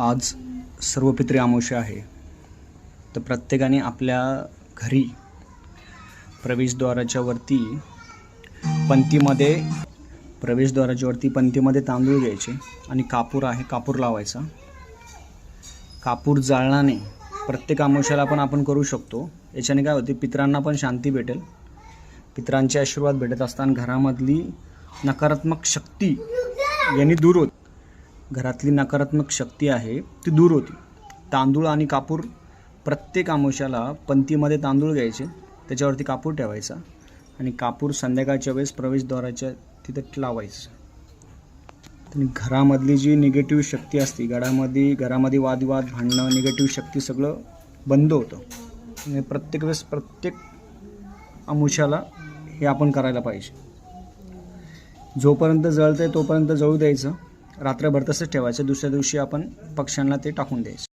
आज सर्वपित्री अमावस्या आहे. तर प्रत्येकाने आपल्या घरी प्रवेशद्वाराच्या वरती पंक्तीमध्ये प्रवेशद्वाराच्या वरती पंक्तीमध्ये तांदूळ घ्यायचे आणि कापूर आहे कापूर लावायचा. कापूर जाळण्याने प्रत्येक अमावस्याला पण आपण करू शकतो. याच्याने काय होते पित्रांना पण शांती भेटेल. पितरांचे आशीर्वाद भेटत असताना घरामधली नकारात्मक शक्ती यांनी दूर होत. घरातली नकारात्मक शक्ती आहे ती दूर होती. तांदूळ आणि कापूर प्रत्येक आमुष्याला पंथीमध्ये तांदूळ घ्यायचे त्याच्यावरती कापूर ठेवायचा आणि कापूर संध्याकाळच्या वेळेस प्रवेशद्वाराच्या तिथं लावायचं. आणि घरामधली जी निगेटिव्ह शक्ती असते घरामध्ये घरामध्ये वादविवाद भांडणं निगेटिव्ह शक्ती सगळं बंद होतं. आणि प्रत्येक वेळेस प्रत्येक अमुष्याला हे आपण करायला पाहिजे. जोपर्यंत जळतं आहे तोपर्यंत जळू द्यायचं. रात्रभर तसंच ठेवायचं. दुसऱ्या दिवशी आपण पक्ष्यांना ते टाकून द्यायचं.